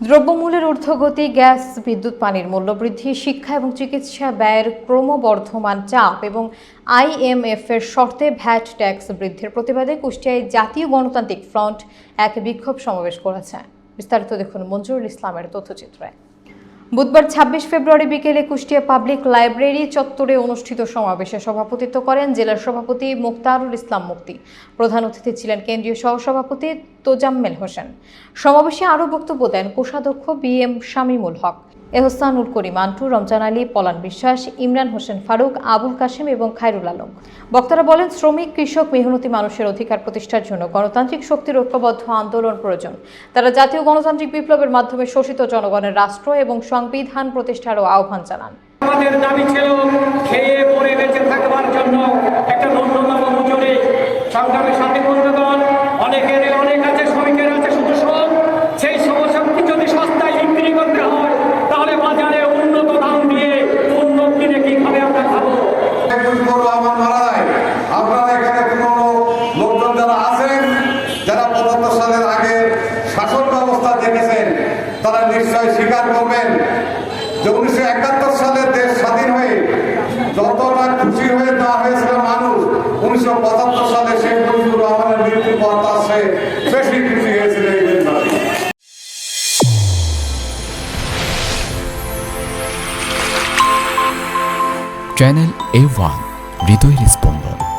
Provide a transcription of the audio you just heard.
দ্রব্যমূল্যের ঊর্ধ্বগতি, গ্যাস, বিদ্যুৎ, পানির মূল্যবৃদ্ধি শিক্ষা এবং চিকিৎসা ব্যয়ের ক্রমবর্ধমান চাপ এবং আইএমএফ এর শর্তে ভ্যাট ট্যাক্স বৃদ্ধির প্রতিবাদে কুষ্টিয়ায় জাতীয় গণতান্ত্রিক ফ্রন্ট এক বিক্ষোভ সমাবেশ করেছে। বিস্তারিত দেখুন মঞ্জুরুল ইসলামের তথ্যচিত্রে। বুধবার ছাব্বিশ ফেব্রুয়ারি বিকেলে কুষ্টিয়া পাবলিক লাইব্রেরি চত্বরে অনুষ্ঠিত সমাবেশে সভাপতিত্ব করেন জেলার সভাপতি মুক্তারুল ইসলাম মুক্তি প্রধান অতিথি ছিলেন কেন্দ্রীয় সহসভাপতি তোজাম্মেল হোসেন। সমাবেশে আরও বক্তব্য দেন কোষাধ্যক্ষ বি এম শামীমুল হক। এহসানুল করিম, আন্টু, রমজান আলী, পলান বিশ্বাস, ইমরান হোসেন ফারুক, আবুল কাশেম এবং খায়রুল আলম। বক্তারা বলেন, শ্রমিক, কৃষক, মেহনতি মানুষের অধিকার প্রতিষ্ঠার জন্য গণতান্ত্রিক শক্তির ঐক্যবদ্ধ আন্দোলন প্রয়োজন। তারা জাতীয় গণতান্ত্রিক বিপ্লবের মাধ্যমে শোষিত জনগণের রাষ্ট্র এবং সংবিধান প্রতিষ্ঠারও আহ্বান জানান। আমাদের দাবি ছিল নিশ্চয় স্বীকার করবেন যে উনিশশো একাত্তর সালে দেশ স্বাধীন হয়ে যতটা খুশি হয়ে দেওয়া হয়েছিল মানুষ, উনিশশো পঁচাত্তর সালে শেখ মুজিবুর রহমানের মৃত্যুর পর বেশি খুশি হয়েছিল এই দেশবাসী চ্যানেল এ ওয়ান হৃদয়ের স্পন্দন